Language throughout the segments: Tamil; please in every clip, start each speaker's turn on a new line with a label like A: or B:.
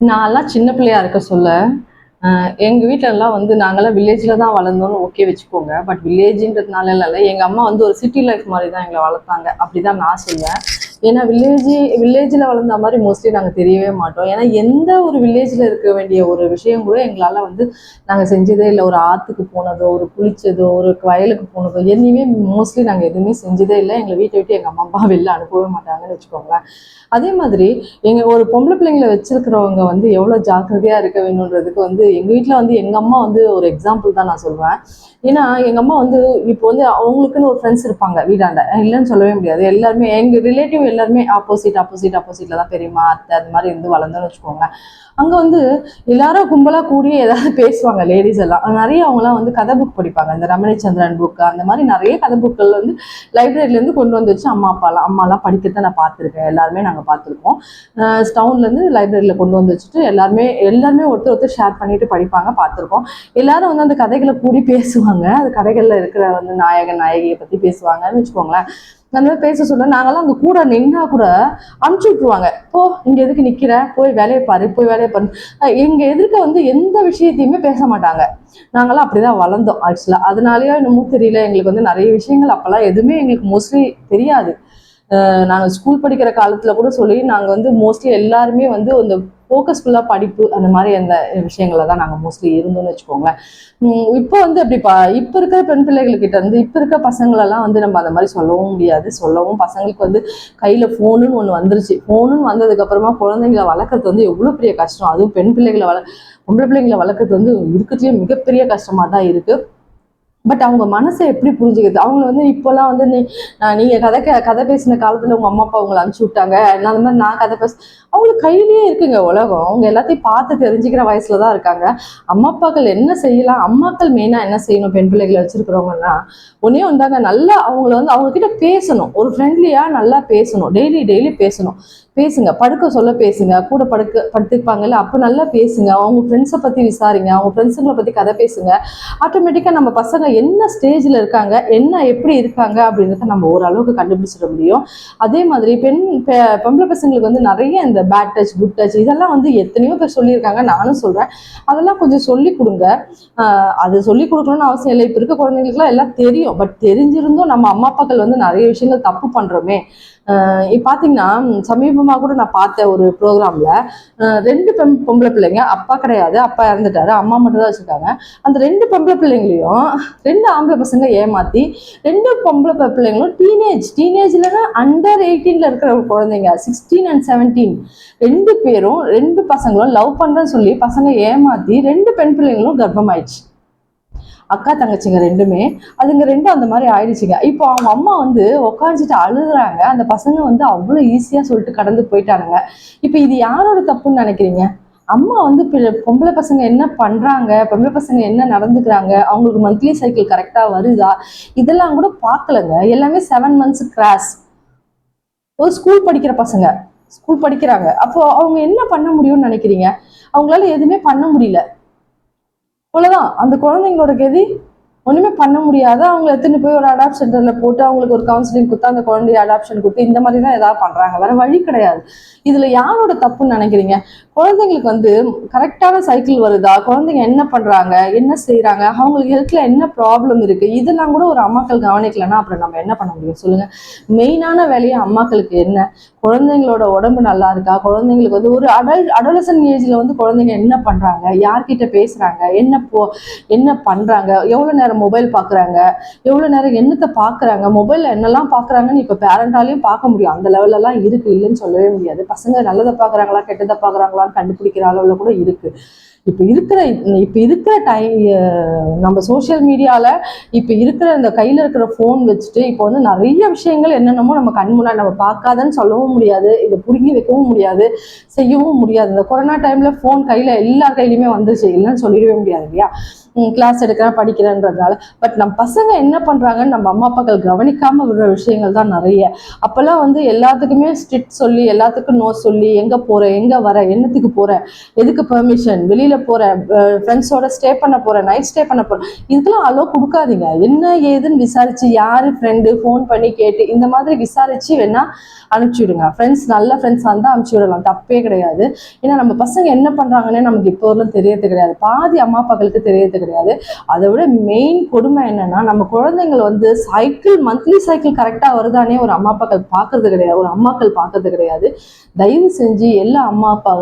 A: நான்லாம் சின்ன பிள்ளையா இருக்க சொல்ல எங்கள் வீட்டிலலாம் வந்து நாங்களாம் வில்லேஜில் தான் வளர்ந்தோம்னு ஓகே வச்சுக்கோங்க. பட் வில்லேஜின்றதுனால இல்லை எங்கள் அம்மா வந்து ஒரு சிட்டி லைஃப் மாதிரி தான் எங்களை வளர்த்தாங்க. அப்படி தான் நான் சொல்லுவேன் ஏன்னா வில்லேஜ் வில்லேஜில் வளர்ந்த மாதிரி மோஸ்ட்லி நாங்கள் தெரியவே மாட்டோம். ஏன்னா எந்த ஒரு வில்லேஜில் இருக்க வேண்டிய ஒரு விஷயம் கூட எங்களால் வந்து நாங்கள் செஞ்சதே இல்லை. ஒரு ஆற்றுக்கு போனதோ ஒரு குளித்ததோ ஒரு வயலுக்கு போனதோ எதுவுமே மோஸ்ட்லி நாங்கள் எதுவுமே செஞ்சதே இல்லை. எங்களை வீட்டை விட்டு எங்கள் அம்மா அப்பா வெளில அனுப்பவே மாட்டாங்கன்னு வச்சுக்கோங்களேன். அதே மாதிரி எங்கள் ஒரு பொம்பளை பிள்ளைங்களை வச்சுருக்கிறவங்க வந்து எவ்வளோ ஜாக்கிரதையாக இருக்க வேணுன்றதுக்கு வந்து எங்கள் வீட்டில் வந்து எங்கள் அம்மா வந்து ஒரு எக்ஸாம்பிள் தான் நான் சொல்லுவேன் ஏன்னா எங்கள் அம்மா வந்து இப்போ வந்து அவங்களுக்குன்னு ஒரு ஃப்ரெண்ட்ஸ் இருப்பாங்க வீடாண்ட. இல்லைன்னு சொல்லவே முடியாது. எல்லாருமே எங்கள் ரிலேட்டிவ் எல்லாருமே ஆப்போசிட் ஆப்போசிட் ஆப்போசிட்ல தான் பெரியமா அத்தை அது மாதிரி இருந்து வளர்ந்தோன்னு வச்சுக்கோங்களேன். அங்கே வந்து எல்லாரும் கும்பலாக கூடி ஏதாவது பேசுவாங்க லேடிஸ் எல்லாம். நிறைய அவங்களாம் வந்து கதை புக் படிப்பாங்க. இந்த ரமணிச்சந்திரன் புக் அந்த மாதிரி நிறைய கதை புக்கள் வந்து லைப்ரரியிலேருந்து கொண்டு வந்து வச்சு அம்மா அப்பாலாம் அம்மாலாம் படிக்கிறத நான் பார்த்துருக்கேன். எல்லாருமே நாங்கள் பார்த்துருக்கோம். டவுன்லேருந்து லைப்ரரியில் கொண்டு வந்து வச்சுட்டு எல்லாருமே எல்லாருமே ஒருத்தர் ஒருத்தர் ஷேர் பண்ணிட்டு படிப்பாங்க பார்த்துருக்கோம். எல்லாரும் வந்து அந்த கதைகளை கூடி பேசுவாங்க. அது கதைகளில் இருக்கிற வந்து நாயகன் நாயகியை பற்றி பேசுவாங்கன்னு வச்சுக்கோங்களேன். அந்த மாதிரி பேச சொல்ல நாங்கெல்லாம் அந்த கூட நின்னா கூட அனுப்பிச்சி விட்ருவாங்க போ இங்கே எதுக்கு நிற்கிற போய் வேலையை பாரு போய் வேலையை பாரு. எங்கள் எங்க எதிர்க்க வந்து எந்த விஷயத்தையுமே பேச மாட்டாங்க. நாங்களாம் அப்படிதான் வளர்ந்தோம் ஆக்சுவலாக அதனாலயோ என்னமோ தெரியல. எங்களுக்கு வந்து நிறைய விஷயங்கள் அப்போல்லாம் எதுவுமே எங்களுக்கு மோஸ்ட்லி தெரியாது. நாங்கள் ஸ்கூல் படிக்கிற காலத்தில் கூட சொல்லி நாங்கள் வந்து மோஸ்ட்லி எல்லாருமே வந்து அந்த ஃபோக்கஸ்ஃபுல்லாக படிப்பு அந்த மாதிரி அந்த விஷயங்கள தான் நாங்கள் மோஸ்ட்லி இருந்தோம்னு வச்சுக்கோங்களேன். இப்போ வந்து அப்படி பா இப்போ இருக்கிற பெண் பிள்ளைகள்கிட்ட இருந்து இப்போ இருக்கிற பசங்களெல்லாம் வந்து நம்ம அந்த மாதிரி சொல்லவும் முடியாது. சொல்லவும் பசங்களுக்கு வந்து கையில் ஃபோனுன்னு ஒன்று வந்துருச்சு. ஃபோனுன்னு வந்ததுக்கப்புறமா குழந்தைங்களை வளர்க்குறது வந்து எவ்வளோ பெரிய கஷ்டம். அதுவும் பெண் பிள்ளைகளை வள பொம்பளை பிள்ளைங்களை வளர்க்குறது வந்து இருக்கிறதுலேயே மிகப்பெரிய கஷ்டமாக தான் இருக்குது பட் அவங்க மனசை எப்படி புரிஞ்சுக்கிறது? அவங்கள வந்து இப்போல்லாம் வந்து நீ நீங்கள் நீங்க கதை கதை பேசின காலத்துல உங்க அம்மா அப்பா உங்களை அனுப்பிச்சு விட்டாங்க. நான் அந்த மாதிரி நான் கதை பேச அவங்களுக்கு கையிலேயே இருக்குங்க உலகம். அவங்க எல்லாத்தையும் பார்த்து தெரிஞ்சுக்கிற வயசுல தான் இருக்காங்க. அம்மா அப்பாக்கள் என்ன செய்யலாம்? அம்மாக்கள் மெயினா என்ன செய்யணும்? பெண் பிள்ளைகளை வச்சிருக்கிறவங்கன்னா ஒன்னே வந்தாங்க நல்லா அவங்கள வந்து அவங்க கிட்ட பேசணும். ஒரு ஃப்ரெண்ட்லியா நல்லா பேசணும். டெய்லி டெய்லி பேசணும். பேசுங்க படுக்க சொல்ல பேசுங்க கூட படுக்க படுத்துப்பாங்கல்ல அப்போ நல்லா பேசுங்க. அவங்க ஃப்ரெண்ட்ஸை பற்றி விசாரிங்க அவங்க ஃப்ரெண்ட்ஸுங்களை பற்றி கதை பேசுங்க. ஆட்டோமேட்டிக்காக நம்ம பசங்க என்ன ஸ்டேஜில் இருக்காங்க என்ன எப்படி இருக்காங்க அப்படின்றத நம்ம ஓரளவுக்கு கண்டுபிடிச்சிட முடியும். அதே மாதிரி பெண் பொம்பளை பசங்களுக்கு வந்து நிறைய இந்த பேட் டச் குட் டச் இதெல்லாம் வந்து எத்தனையோ பேர் சொல்லியிருக்காங்க நானும் சொல்கிறேன் அதெல்லாம் கொஞ்சம் சொல்லி கொடுங்க. அது சொல்லி கொடுக்கணும்னு அவசியம் இல்லை. இப்போ இருக்க குழந்தைங்களுக்குலாம் எல்லாம் தெரியும். பட் தெரிஞ்சிருந்தும் நம்ம அம்மா அப்பாக்கள் வந்து நிறைய விஷயங்கள் தப்பு பண்ணுறோமே இப்போ பார்த்தீங்கன்னா சமீபமாக கூட நான் பார்த்த ஒரு ப்ரோக்ராமில் ரெண்டு பெண் பொம்பளை பிள்ளைங்க அப்பா கிடையாது அப்பா இறந்துட்டாரு அம்மா மட்டும் தான் வச்சுருக்காங்க. அந்த ரெண்டு பொம்பளை பிள்ளைங்களையும் ரெண்டு ஆம்பளை பசங்க ஏமாற்றி ரெண்டு பொம்பளை பிள்ளைங்களும் டீனேஜ் டீனேஜ்லன்னா அண்டர் எயிட்டீனில் இருக்கிற ஒரு குழந்தைங்க சிக்ஸ்டீன் அண்ட் செவன்டீன் ரெண்டு பேரும் ரெண்டு பசங்களும் லவ் பண்ணுறேன்னு சொல்லி பசங்க ஏமாற்றி ரெண்டு பெண் பிள்ளைங்களும் கர்ப்பமாயிடுச்சு. அக்கா தங்கச்சிங்க ரெண்டுமே. அதுங்க ரெண்டும் அந்த மாதிரி ஆயிடுச்சுங்க. இப்போ அவங்க அம்மா வந்து உட்காந்துட்டு அழுகுறாங்க. அந்த பசங்க வந்து அவ்வளோ ஈஸியாக சொல்லிட்டு கடந்து போயிட்டானுங்க. இப்போ இது யாரோட தப்புன்னு நினைக்கிறீங்க? அம்மா வந்து பொம்பளை பசங்க என்ன பண்றாங்க? பொம்பளை பசங்க என்ன நடந்துக்கிறாங்க? அவங்களுக்கு மந்த்லி சைக்கிள் கரெக்டா வருதா? இதெல்லாம் கூட பார்க்கலங்க. எல்லாமே செவன் மந்த்ஸ் கிராஸ் ஒரு ஸ்கூல் படிக்கிற பசங்க. ஸ்கூல் படிக்கிறாங்க. அப்போ அவங்க என்ன பண்ண முடியும்னு நினைக்கிறீங்க? அவங்களால எதுவுமே பண்ண முடியல. அவ்வளோதான் அந்த குழந்தைங்களோட கதி ஒண்ணுமே பண்ண முடியாது. அவங்கள எடுத்துன்னு போய் ஒரு அடாப்ட் சென்டர்ல போட்டு அவங்களுக்கு ஒரு கவுன்சிலிங் கொடுத்து அந்த குழந்தைய அடாப்ஷன் கொடுத்து இந்த மாதிரி தான் ஏதாவது பண்றாங்க. வேற வழி கிடையாது. இதுல யாரோட தப்புன்னு நினைக்கிறீங்க? குழந்தைங்களுக்கு வந்து கரெக்டான சைக்கிள் வருதா? குழந்தைங்க என்ன பண்றாங்க? என்ன செய்யறாங்க அவங்களுக்கு ஹெல்த்ல என்ன ப்ராப்ளம் இருக்கு? இதெல்லாம் கூட ஒரு அம்மாக்கள் கவனிக்கலைன்னா அப்புறம் நம்ம என்ன பண்ண முடியும்? சொல்லுங்க. மெயினான வேலையை அம்மாக்களுக்கு என்ன? குழந்தைங்களோட உடம்பு நல்லா இருக்கா? குழந்தைங்களுக்கு வந்து ஒரு அடல் அடலசன் ஏஜ்ல வந்து குழந்தைங்க என்ன பண்றாங்க? யார்கிட்ட பேசுறாங்க? என்ன போ என்ன பண்றாங்க? எவ்வளவு நேரம் மொபைல் பாக்குறாங்க. எவ்வளவு நேரம் என்னத்தை பாக்குறாங்க? மொபைல்ல என்னெல்லாம் பாக்குறாங்கன்னு இப்ப பேரண்டாலையும் பார்க்க முடியும். அந்த லெவல்ல எல்லாம் இருக்கு இல்லைன்னு சொல்லவே முடியாது. பசங்க நல்லதை பாக்குறாங்களா கெட்டதை பார்க்குறாங்களான்னு கண்டுபிடிக்கிற அளவுல கூட இருக்கு. இப்போ இருக்கிற இப்போ இருக்கிற டைம் நம்ம சோஷியல் மீடியாவில் இப்போ இருக்கிற இந்த கையில் இருக்கிற ஃபோன் வச்சுட்டு இப்போ வந்து நிறைய விஷயங்கள் என்னென்னமோ நம்ம கண் முன்னாடி நம்ம பார்க்காதன்னு சொல்லவும் முடியாது. இதை பிடுங்கி வைக்கவும் முடியாது. செய்யவும் முடியாது. இந்த கொரோனா டைமில் ஃபோன் கையில் எல்லா கையிலையுமே வந்துச்சு இல்லைன்னு சொல்லிடவே முடியாது இல்லையா? கிளாஸ் எடுக்கிறேன் படிக்கிறேன்றதுனால. பட் நம்ம பசங்க என்ன பண்றாங்கன்னு நம்ம அம்மா அப்பாக்கள் கவனிக்காம விடுற விஷயங்கள் தான் நிறைய. அப்பெல்லாம் வந்து எல்லாத்துக்குமே ஸ்ட்ரிக்ட் சொல்லி எல்லாத்துக்கும் நோ சொல்லி எங்க போற எங்க வர என்னத்துக்கு போற எதுக்கு பெர்மிஷன் வெளியில போற ஃப்ரெண்ட்ஸோட ஸ்டே பண்ண போகிறேன் நைட் ஸ்டே பண்ண போறேன். இதுக்கெல்லாம் அலோ கொடுக்காதீங்க. என்ன ஏதுன்னு விசாரிச்சு யாரு ஃப்ரெண்டு ஃபோன் பண்ணி கேட்டு இந்த மாதிரி விசாரிச்சு வேணா அனுப்பிச்சி விடுங்க. ஃப்ரெண்ட்ஸ் நல்ல ஃப்ரெண்ட்ஸ் வந்து அனுப்பிச்சி விடலாம். தப்பே கிடையாது. ஏன்னா நம்ம பசங்க என்ன பண்ணுறாங்கன்னே நமக்கு இப்போ தெரியறது கிடையாது. பாதி அம்மா அப்பாக்களுக்கு தெரியறது கிடையாது. அதை விட மெயின் கொடுமை என்னன்னா நம்ம குழந்தைங்கள் வந்து சைக்கிள் மந்த்லி சைக்கிள் கரெக்டாக வருதானே ஒரு அம்மா அப்பாக்கள் பார்க்கறது கிடையாது. ஒரு அம்மாக்கள் பார்க்கறது கிடையாது. தயவு செஞ்சு எல்லா அம்மா அப்பா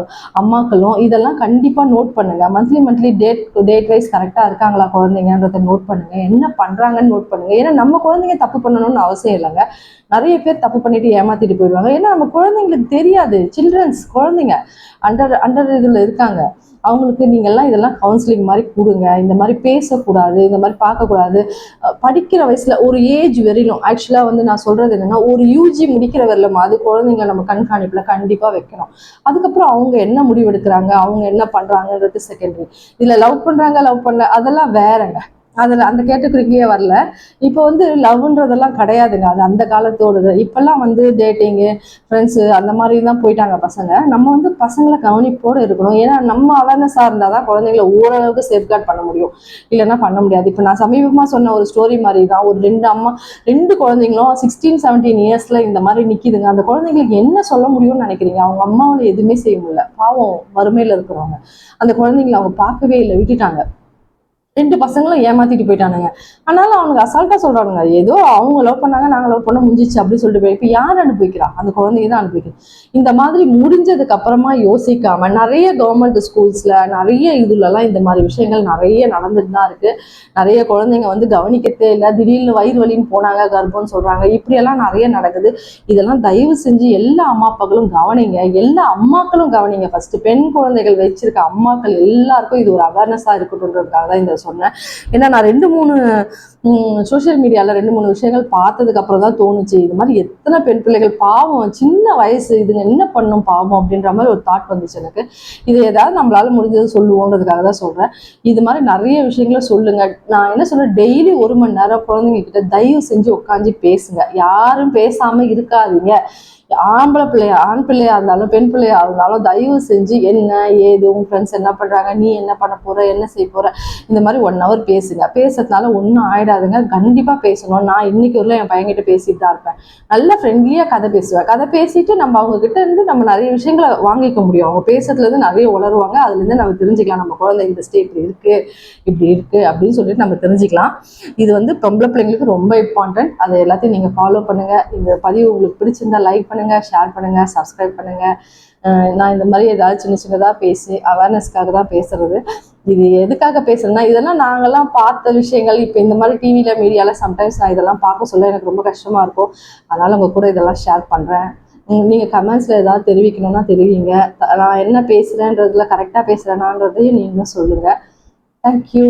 A: அம்மாக்களும் இதெல்லாம் கண்டிப்பாக நோட் பண்ணுங்க. Monthly monthly date date wise கரெக்டாக இருக்காங்களா குழந்தைங்கன்றத நோட் பண்ணுங்க. என்ன பண்ணுறாங்கன்னு நோட் பண்ணுங்க. ஏன்னா நம்ம குழந்தைங்க தப்பு பண்ணணும்னு அவசியம் இல்லைங்க. நிறைய பேர் தப்பு பண்ணிட்டு ஏமாத்திட்டு போயிடுவாங்க. ஏன்னா நம்ம குழந்தைங்களுக்கு தெரியாது. சில்ட்ரன்ஸ் குழந்தைங்க அண்டர் அண்டர் இதில் இருக்காங்க. அவங்களுக்கு நீங்கள்லாம் இதெல்லாம் கவுன்சிலிங் மாதிரி கொடுங்க. இந்த மாதிரி பேசக்கூடாது இந்த மாதிரி பார்க்கக்கூடாது. படிக்கிற வயசில் ஒரு ஏஜ் வரையிலும் ஆக்சுவலாக வந்து நான் சொல்கிறது என்னென்னா ஒரு யூஜி முடிக்கிற வரையிலும் அது குழந்தைங்க நம்ம கண்காணிப்பில் கண்டிப்பாக வைக்கணும். அதுக்கப்புறம் அவங்க என்ன முடிவெடுக்கிறாங்க அவங்க என்ன பண்ணுறாங்கன்றது செகண்டரி இதில் லவ் பண்ணுறாங்க லவ் பண்ணல அதெல்லாம் வேறங்க. அதில் அந்த கேட்டகரிக்கே வரல. இப்போ வந்து லவ்ன்றதெல்லாம் கிடையாதுங்க. அது அந்த காலத்தோடது. இப்போல்லாம் வந்து டேட்டிங்கு ஃப்ரெண்ட்ஸு அந்த மாதிரி தான் போயிட்டாங்க பசங்க. நம்ம வந்து பசங்களை கவனிப்போடு இருக்கணும். ஏன்னா நம்ம அவேர்னஸாக இருந்தால் தான் குழந்தைங்கள ஓரளவுக்கு சேஃப்கார்ட் பண்ண முடியும். இல்லைன்னா பண்ண முடியாது. இப்போ நான் சமீபமாக சொன்ன ஒரு ஸ்டோரி மாதிரி தான் ஒரு ரெண்டு அம்மா ரெண்டு குழந்தைங்களும் சிக்ஸ்டீன் செவன்டீன் இயர்ஸில் இந்த மாதிரி நிற்கிதுங்க அந்த குழந்தைங்களுக்கு என்ன சொல்ல முடியும்னு நினைக்கிறீங்க? அவங்க அம்மாவில் எதுவுமே செய்ய முடியல. பாவம் வறுமையில் இருக்கிறவங்க. அந்த குழந்தைங்களை அவங்க பார்க்கவே இல்லை. விட்டுட்டாங்க. ரெண்டு பசங்களும் ஏமாத்திட்டு போயிட்டானுங்க. ஆனாலும் அவனுக்கு அசால்ட்டா சொல்றானுங்க ஏதோ அவங்க லவ் பண்ணாங்க நாங்க லவ் பண்ண முடிஞ்சிச்சு அப்படின்னு சொல்லிட்டு போய் இப்போ யார் அனுப்பிக்கிறா அந்த குழந்தைங்க தான் அனுப்பிக்கிறோம் இந்த மாதிரி முடிஞ்சதுக்கு அப்புறமா யோசிக்காம நிறைய கவர்மெண்ட் ஸ்கூல்ஸ்ல நிறைய இதுலலாம் இந்த மாதிரி விஷயங்கள் நிறைய நடந்துட்டு தான் இருக்கு. நிறைய குழந்தைங்க வந்து கவனிக்கத்தே இல்லை திடீர்னு வயிறு வலின்னு போனாங்க கர்ப்பம்னு சொல்றாங்க. இப்படியெல்லாம் நிறைய நடக்குது. இதெல்லாம் தயவு செஞ்சு எல்லா அம்மா அப்பாக்களும் கவனிங்க. எல்லா அம்மாக்களும் கவனிங்க. ஃபர்ஸ்ட் பெண் குழந்தைகள் வச்சிருக்க அம்மாக்கள் எல்லாருக்கும் இது ஒரு அவேர்னஸா இருக்கட்டும்ன்றதுக்காக தான் இந்த சொன்னேன். ஏன்னா நான் ரெண்டு மூணு சோஷியல் மீடியாவில் ரெண்டு மூணு விஷயங்கள் பார்த்ததுக்கு அப்புறம் தான் தோணுச்சு. இது மாதிரி எத்தனை பெண் பிள்ளைகள் பாவம் சின்ன வயசு இதுங்க என்ன பண்ணும் பாவம் அப்படின்ற மாதிரி ஒரு தாட் வந்துச்சு எனக்கு. இது ஏதாவது நம்மளால முடிஞ்சது சொல்லுவோன்றதுக்காக தான் சொல்கிறேன் இது மாதிரி நிறைய விஷயங்களை சொல்லுங்க. நான் என்ன சொல்றேன்? டெய்லி ஒரு மணி நேரம் குழந்தைங்க கிட்ட தயவு செஞ்சு உட்காந்து பேசுங்க. யாரும் பேசாமல் இருக்காதீங்க. ஆம்பளை பிள்ளையா ஆண் பிள்ளையா இருந்தாலும் பெண் பிள்ளையா இருந்தாலும் தயவு செஞ்சு என்ன ஏது உங்க ஃப்ரெண்ட்ஸ் என்ன பண்ணுறாங்க நீ என்ன பண்ண போற என்ன செய்ய போற இந்த மாதிரி ஒன் ஹவர் பேசுங்க. பேசுறதுனால ஒன்றும் ஆயிடாதுங்க. கண்டிப்பாக பேசணும். நான் இன்னைக்கு வரல என் பையன்கிட்ட பேசிட்டு தான் இருப்பேன். நல்ல ஃப்ரெண்ட்லியாக கதை பேசுவேன். கதை பேசிட்டு நம்ம அவங்க கிட்ட இருந்து நம்ம நிறைய விஷயங்களை வாங்கிக்க முடியும். அவங்க பேசுறதுலேருந்து நிறைய உளருவாங்க. அதுலேருந்து நம்ம தெரிஞ்சுக்கலாம். நம்ம குழந்தை இந்த ஸ்டேட் இப்படி இருக்கு இப்படி இருக்கு அப்படின்னு சொல்லிட்டு நம்ம தெரிஞ்சுக்கலாம். இது வந்து பொம்பளை பிள்ளைங்களுக்கு ரொம்ப இம்பார்ட்டன்ட் அதை எல்லாத்தையும் நீங்கள் ஃபாலோ பண்ணுங்க. இந்த பதிவு உங்களுக்கு பிடிச்சிருந்தா லைக் பண்ணுங்க ஷேர் பண்ணுங்க சப்ஸ்கிரைப் பண்ணுங்க. நான் இந்த மாதிரி ஏதாவது சின்ன சின்னதாக பேசி அவேர்னஸ்க்காக தான் பேசுறது. இது எதுக்காக பேசுறேன்னா இதெல்லாம் நாங்கள்லாம் பார்த்த விஷயங்கள் இப்போ இந்த மாதிரி டிவியில் மீடியாவில் சம்டைம்ஸ் நான் இதெல்லாம் பார்க்க சொல்ல எனக்கு ரொம்ப கஷ்டமா இருக்கும். அதனால உங்க கூட இதெல்லாம் ஷேர் பண்ணுறேன் நீங்கள் கமெண்ட்ஸில் ஏதாவது தெரிவிக்கணும்னா தெரிவிங்க. நான் என்ன பேசுகிறேன்றதுல கரெக்டாக பேசுகிறேனான்றதையும் நீங்களும் சொல்லுங்கள் தேங்க்யூ